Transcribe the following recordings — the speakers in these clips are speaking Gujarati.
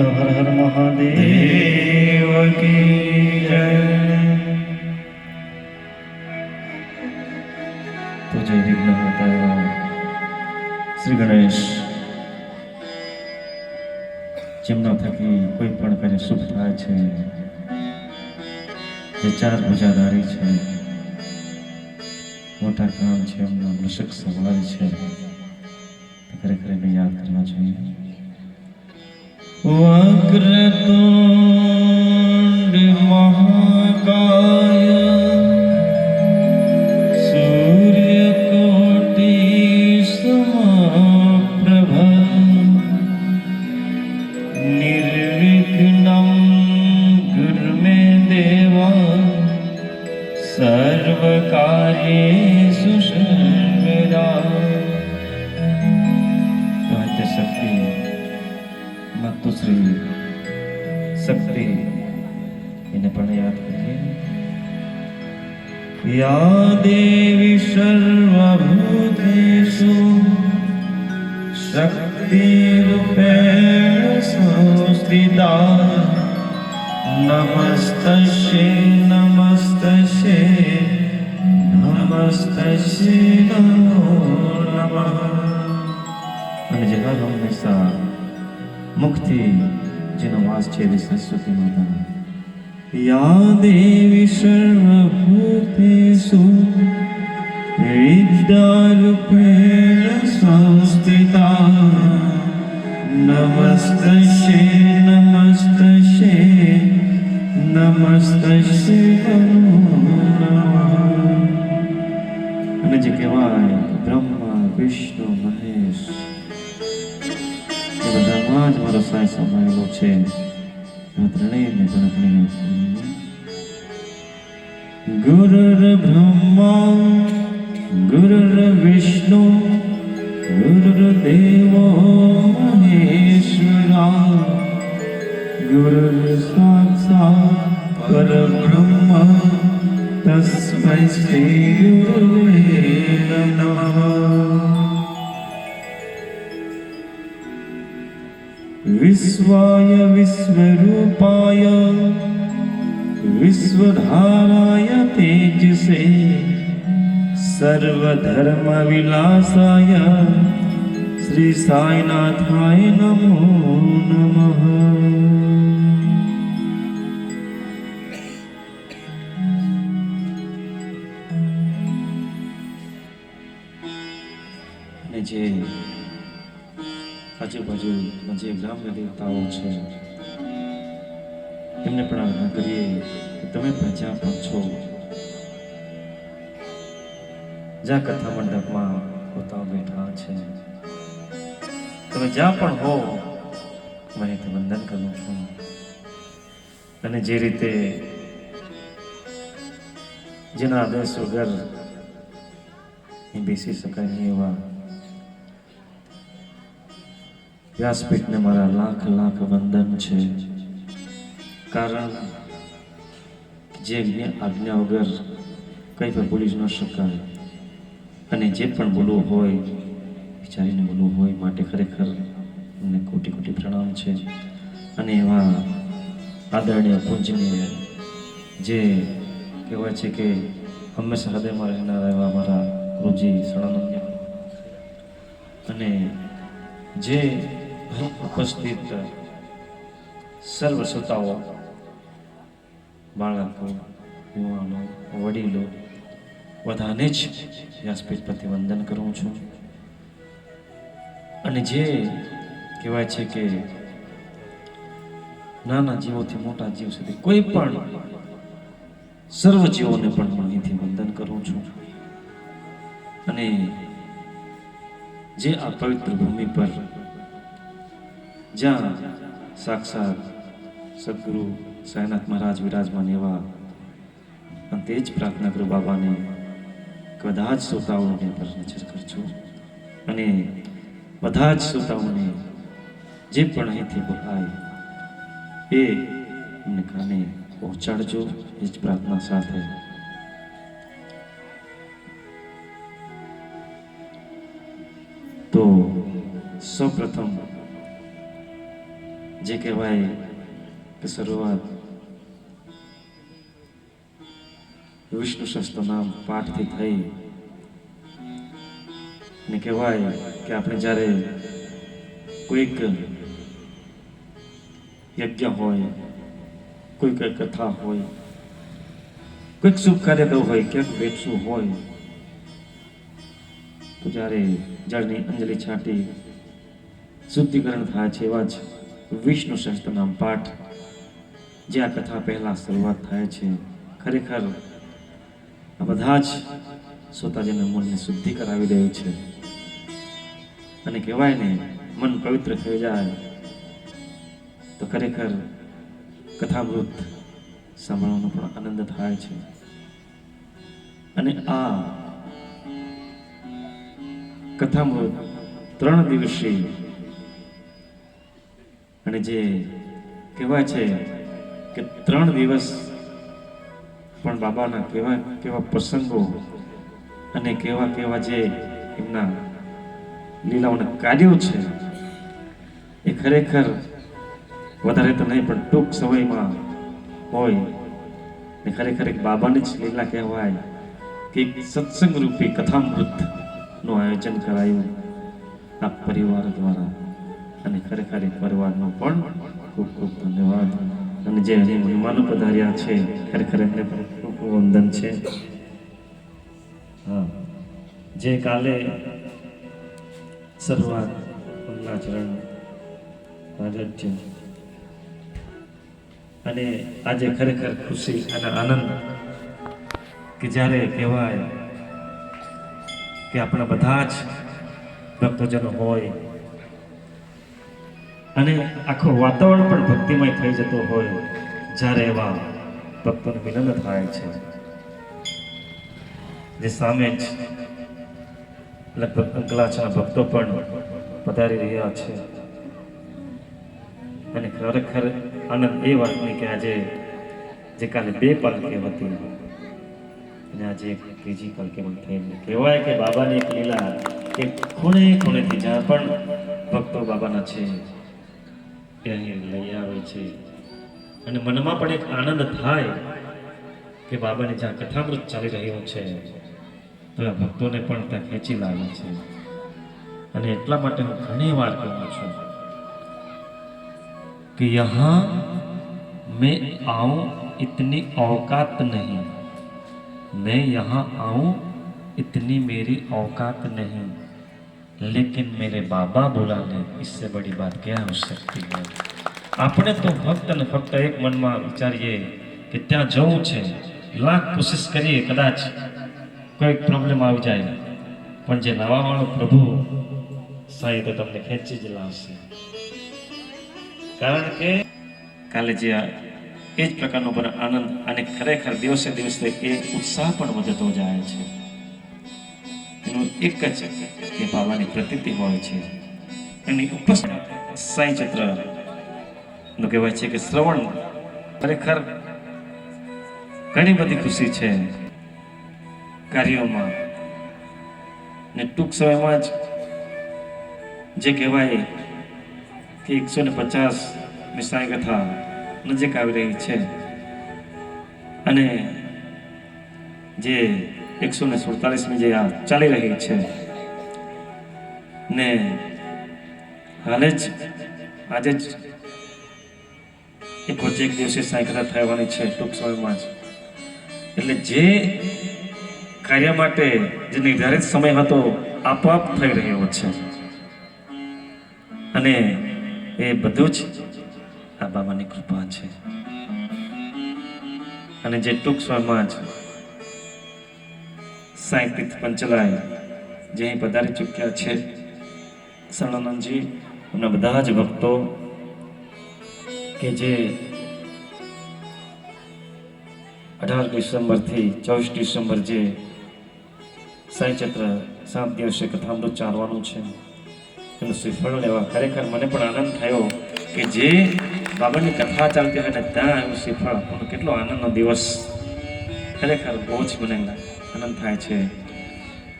બોલો હર હર મહાદેવ દેવ કી જય તો જય વિઘ્નહર્તા શ્રી ગણેશ જેમના થકી કોઈ પણ કાર્ય શુભ થાય છે, જે ચાર ભુજાધારી છે, મોટા કામ છે, એમના મશક સવાલ છે ખરેખર એને યાદ કરવા જોઈએ. वक्रतुण्ड महाकाल શક્તિ એને પણ યાદ કરીએ યા દેવી સર્વભૂતેષુ શક્તિ રૂપેણ સંસ્થિતા નમસ્તશે નમસ્તશે નમસ્તશે નમો નમઃ. અને જગા હંમેશા મુક્તિ જેનો વાસ છે એવી સરસ્વતી માતાનો. યા દેવી સર્વભૂતેષુ વિદ્યારૂપેણ સંસ્થિતા નમસ્તશે નમસ્તશે નમસ્તશે અને જે કહેવાય બ્રહ્મા, વિષ્ણુ જ મારો શ્વાસ સમાયેલો છે. આ ત્રણેયને પણ આપણે ગુરુર બ્રહ્મા, ગુરુર વિષ્ણુ ગુરુદેવ મહેશ્વરા. શિવાય વિશ્વરૂપાય વિશ્વધારાય તેજસે સર્વધર્મ વિલાસાય શ્રી સાંઈનાથાય નમો નમઃ જે આજુબાજુના જે ગ્રામ્ય દેવતાઓ છે. એમને પણ આજ્ઞા કરીએ કે તમે પણ જ્યાં પણ છો, જ્યાં કથા મંડપમાં પોતાઓ બેઠા છે, તમે જ્યાં પણ હો, મને તે વંદન કરું છું. અને જે રીતે જેના આદેશ વગર બેસી શકાય નહીં એવા વ્યાસપીઠને મારા લાખ લાખ વંદન છે. કારણ જે જ્ઞા- આજ્ઞા વગર કંઈ પણ બોલી ન શકાય. અને જે પણ બોલવું હોય, વિચારીને બોલવું હોય માટે ખરેખર અમને કોટી કોટી પ્રણામ છે. અને એવા આદરણીય પૂજનીય જે કહેવાય છે કે હંમેશા હૃદયમાં રહેનારા એવા મારા ગુરુજી સણાનંદ અને જે ઉપસ્થિત સર્વ શ્રોતાઓ બાળકો, યુવાનો, વડીલો, બધાને જ વ્યાસપીઠ પરથી વંદન કરું છું. અને જે કહેવાય છે કે નાના જીવોથી મોટા જીવ સુધી કોઈ પણ સર્વ જીવોને પણ હું અહીંથી વંદન કરું છું. અને જે આ પવિત્ર ભૂમિ પર જ્યાં સાક્ષાત સદગુરુ સાયનાથ મહારાજ વિરાજમાન એવા અને તે જ પ્રાર્થના કરું બાબાને કે બધા જ શ્રોતાઓને પર નજર કરજો અને બધા જ શ્રોતાઓને જે પણ અહીંથી બોલાય એ એમને કાને પહોંચાડજો, એ જ પ્રાર્થના સાથે. તો સૌપ્રથમ જે કહેવાય કે શરૂઆત વિષ્ણુ સહસ્ત્ર નામ પાઠથી થઈ. ને કહેવાય કે આપણે જ્યારે કોઈક યજ્ઞ હોય, કોઈ કઈ કથા હોય, કોઈક શુભ કાર્યક્રમ હોય, ક્યાંક બેઠશું હોય, તો જ્યારે જળની અંજલિ છાંટી, શુદ્ધિકરણ થાય છે એવા જ વિષ્ણુ સહસ્ત્રનામ પાઠ, જે આ કથા પહેલા શરૂઆત થાય છે. ખરેખર આ બધા જ શ્રોતાજીના મનને શુદ્ધિ કરાવી રહ્યું છે. અને કહેવાય ને, મન પવિત્ર થઈ જાય, તો ખરેખર કથામૃત સાંભળવાનો પણ આનંદ થાય છે. અને આ કથામૃત ત્રણ દિવસીય અને જે કહેવાય છે કે ત્રણ દિવસ પણ બાબાના કેવા કેવા પ્રસંગો અને કેવા કેવા જે એમના લીલાઓના કાર્યો છે, એ ખરેખર વધારે તો નહીં, પણ ટૂંક સમયમાં હોય. ને ખરેખર એક બાબાની જ લીલા કહેવાય કે સત્સંગ રૂપી કથામૃતનું આયોજન કરાયું આ પરિવાર દ્વારા. અને ખરેખર પરિવારનો પણ ખૂબ ખૂબ ધન્યવાદ. અને જે મહેમાનો પધાર્યા છે, ખરેખર એમને પણ ખૂબ ખૂબ વંદન છે. હા. જે કાલે શરૂઆત મંગલાચરણ રાજ્ય અને આજે ખરેખર ખુશી અને આનંદ કે જ્યારે કહેવાય કે આપણા બધા જ ભક્તજનો હોય અને આખું વાતાવરણ પણ ભક્તિમય થઈ જતું હોય જ્યારે એવા ભક્તોને વિનંદ થાય છે. જે સામે જ લગભગ અંકલાચના ભક્તો પણ પધારી રહ્યા છે. અને ખરેખર આનંદ એ વાતની કે આજે જે કાલે બે પાલકી હતી અને આજે ત્રીજી પાલકી પણ થઈ કહેવાય કે બાબાની એક લીલા કે ખૂણે ખૂણેથી જ્યાં પણ ભક્તો બાબાના છે એ અહીં લઈ આવે છે અને મનમાં પણ એક આનંદ થાય કે બાબાની જ્યાં કથામૃત ચાલી રહ્યું છે તો આ ભક્તોને પણ ત્યાં ખેંચી લાવે છે અને એટલા માટે હું ઘણી વાર કહું છું कि यहाँ मैं आऊं इतनी औकात नहीं मैं यहाँ आऊं इतनी मेरी औकात नहीं लेकिन मेरे बाबा बुला ले इससे बड़ी बात क्या हो सकती है આપણે તો ફક્ત ને ફક્ત એક મનમાં વિચારીએ કે ત્યાં જવું છે લાખ કોશિશ કરીએ કદાચ કોઈક પ્રોબ્લેમ આવી જાય પણ જે નવાવાળો પ્રભુ સાહેબ તો તમને ખેંચી જ લાવશે કારણ કે કાલે જે આ એ જ પ્રકારનો પણ આનંદ અને ખરેખર દિવસે દિવસે એ ઉત્સાહ પણ વધતો જાય છે એનું એક જ એ ભાવાની પ્રતિતિ હોય છે. એની ઉપસ્થિત સાંઈ ચિત્ર કહેવાય છે કે શ્રવણ. ખરેખર ઘણી બધી ખુશી છે કાર્યોમાં. ને ટૂંક સમયમાં જ જે કહેવાય કે એકસો ને પચાસ મિસાઈ કથા નજીક આવી રહી છે. અને જે એકસો ને સુડતાલીસમી જે આ ચાલી રહી છે. ને હાલે જ આજે જ એક વચ્ચે એક દિવસે સાંકળા થવાની છે ટૂંક સમયમાં જ. એટલે જે કાર્ય માટે જે નિર્ધારિત સમય હતો, આપોઆપ થઈ રહ્યો છે. અને એ બધું જ આ બાબાની કૃપા છે. અને જે ટૂંક સમયમાં જ સાહિત્ય પંચલાય, જે અહીં પધારી ચૂક્યા છે. શરણાનંદજી એમના બધા જ ભક્તો કે જે અઢાર ડિસેમ્બરથી ચોવીસ ડિસેમ્બર જે સાંઈ ચૈત્ર સાત દિવસે કથામૃત ચાલવાનું છે. એનું શ્રીફળ લેવા ખરેખર મને પણ આનંદ થયો કે જે બાબાની કથા ચાલતી હોય ને ત્યાં એવું શ્રીફળ આપવાનો કેટલો આનંદનો દિવસ. ખરેખર બહુ જ મને આનંદ થાય છે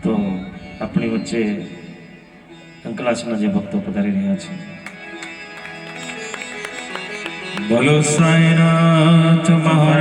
તો આપણી વચ્ચે અંકલાસના જે ભક્તો પધારી રહ્યા છે બોલો સાંઈનાથ મહારાજ